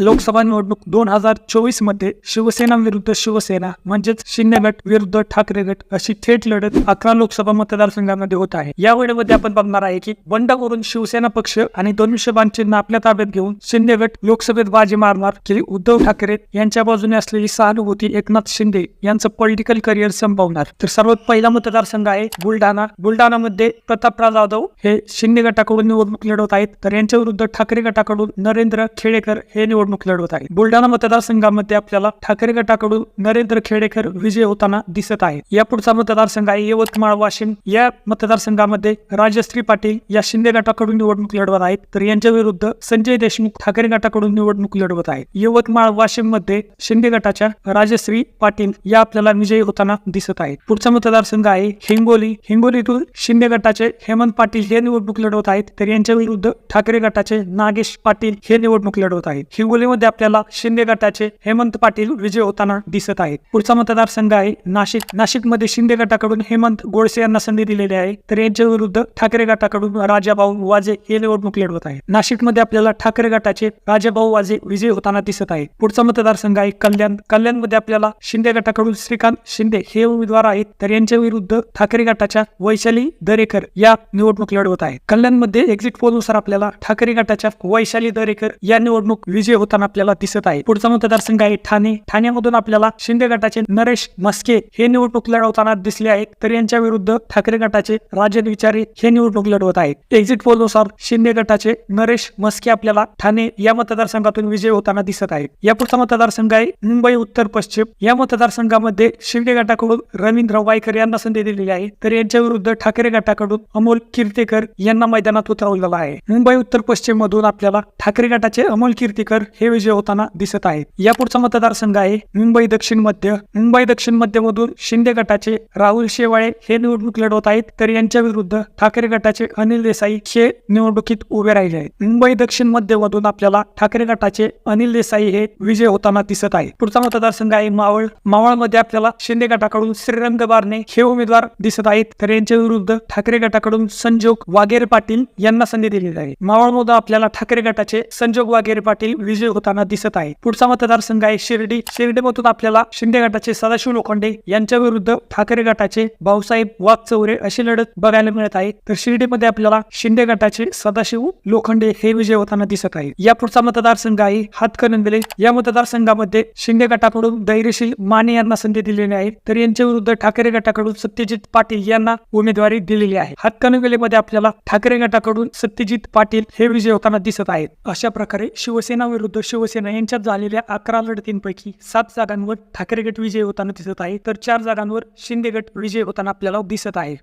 लोकसभा निवडणूक दोन हजार चोवीसमध्ये शिवसेना विरुद्ध शिवसेना म्हणजेच शिंदे गट विरुद्ध ठाकरे गट अशी थेट लढत अकरा लोकसभा मतदारसंघामध्ये होत आहे. या वेळेमध्ये आपण बघणार आहे की बंड करून शिवसेना पक्ष आणि धनुष्यबाण चिन्ह आपल्या ताब्यात घेऊन शिंदे गट लोकसभेत बाजी मारणार की उद्धव ठाकरे यांच्या बाजूने असलेली सहानुभूती एकनाथ शिंदे यांचं पॉलिटिकल करिअर संपवणार. तर सर्वात पहिला मतदारसंघ आहे बुलढाणा. बुलढाणामध्ये प्रतापराव जाधव हे शिंदे गटाकडून निवडणूक लढवत आहेत. तर यांच्या विरुद्ध ठाकरे गटाकडून नरेंद्र खेडेकर हे निवडणूक निवडणूक लढवत आहे. बुलढाणा मतदारसंघामध्ये आपल्याला ठाकरे गटाकडून नरेंद्र खेडेकर विजय होताना दिसत आहे. या पुढचा मतदारसंघ आहे यवतमाळ वाशिम. या मतदारसंघामध्ये राजश्री पाटील या शिंदे गटाकडून निवडणूक लढवत आहेत. तर यांच्या विरुद्ध संजय देशमुख ठाकरे गटाकडून निवडणूक लढवत आहेत. यवतमाळ वाशिममध्ये शिंदे गटाच्या राजश्री पाटील या आपल्याला विजयी होताना दिसत आहेत. पुढचा मतदारसंघ आहे हिंगोली. हिंगोलीतून शिंदे गटाचे हेमंत पाटील हे निवडणूक लढवत आहेत. तर यांच्या विरुद्ध ठाकरे गटाचे नागेश पाटील हे निवडणूक लढवत आहेत. हिंगोली हिंगोलीमध्ये आपल्याला शिंदे गटाचे हेमंत पाटील विजय होताना दिसत आहेत. पुढचा मतदारसंघ आहे नाशिक. नाशिकमध्ये शिंदे गटाकडून हेमंत गोडसे यांना संधी दिलेली आहे. तर यांच्या विरुद्ध ठाकरे गटाकडून राजाभाऊ वाजे हे निवडणूक लढवत आहेत. नाशिकमध्ये आपल्याला ठाकरे गटाचे राजाभाऊ वाजे विजय होताना दिसत आहेत. पुढचा मतदारसंघ आहे कल्याण. कल्याणमध्ये आपल्याला शिंदे गटाकडून श्रीकांत शिंदे हे उमेदवार आहेत. तर यांच्या विरुद्ध ठाकरे गटाच्या वैशाली दरेकर या निवडणूक लढवत आहेत. कल्याणमध्ये एक्झिट पोलनुसार आपल्याला ठाकरे गटाच्या वैशाली दरेकर या निवडणूक विजय होत होताना आपल्याला दिसत आहे. पुढचा मतदारसंघ आहे ठाणे. ठाण्यामधून आपल्याला शिंदे गटाचे नरेश मस्के हे निवडणूक लढवताना दिसले आहेत. तर यांच्या विरुद्ध ठाकरे गटाचे राजन विचारे हे निवडणूक लढवत आहेत. एक्झिट पोलनुसार शिंदे गटाचे नरेश मस्के आपल्याला ठाणे या मतदारसंघातून विजय होताना दिसत आहेत. या पुढचा मतदारसंघ आहे मुंबई उत्तर पश्चिम. या मतदारसंघामध्ये शिंदे गटाकडून रवींद्र वायकर यांना संधी दिलेली आहे. तर यांच्या विरुद्ध ठाकरे गटाकडून अमोल कीर्तीकर यांना मैदानात उतरवलेला आहे. मुंबई उत्तर पश्चिम मधून आपल्याला ठाकरे गटाचे अमोल कीर्तीकर हे विजय होताना दिसत आहेत. या पुढचा मतदारसंघ आहे मुंबई दक्षिण मध्य. मुंबई दक्षिण मध्य मधून शिंदे गटाचे राहुल शेवाळे हे निवडणूक लढवत आहेत. तर यांच्या विरुद्ध ठाकरे गटाचे अनिल देसाई हे निवडणुकीत उभे राहिले आहेत. मुंबई दक्षिण मध्य मधून आपल्याला ठाकरे गटाचे अनिल देसाई हे विजय होताना दिसत आहे पुढचा मतदारसंघ आहे मावळ. मावळमध्ये आपल्याला शिंदे गटाकडून श्रीरंग बारणे हे उमेदवार दिसत आहेत. तर यांच्या विरुद्ध ठाकरे गटाकडून संजोग वाघेरे पाटील यांना संधी दिलेली आहे. मावळमध्ये आपल्याला ठाकरे गटाचे संजोग वाघेरे पाटील विजय होताना दिसत आहे पुढचा मतदारसंघ आहे शिर्डी. शिर्डीमधून आपल्याला शिंदे गटाचे सदाशिव लोखंडे यांच्या विरुद्ध ठाकरे गटाचे भाऊसाहेब वाघचौरे अशी लढत बघायला मिळत आहे. तर शिर्डीमध्ये आपल्याला शिंदे गटाचे सदाशिव लोखंडे हे विजय होताना दिसत आहे या पुढचा मतदारसंघ आहे हातकणंगले. या मतदारसंघामध्ये शिंदे गटाकडून धैर्यशील माने यांना संधी दिलेली आहे. तर यांच्या विरुद्ध ठाकरे गटाकडून सत्यजित पाटील यांना उमेदवारी दिलेली आहे. हातकणंगलेमध्ये आपल्याला ठाकरे गटाकडून सत्यजित पाटील हे विजय होताना दिसत आहेत. अशा प्रकारे शिवसेना विरुद्ध विरुद्ध शिवसेना यांच्यात झालेल्या अकरा लढतींपैकी सात जागांवर ठाकरे गट विजय होताना दिसत आहे तर चार जागांवर शिंदे गट विजय होताना आपल्याला दिसत आहे.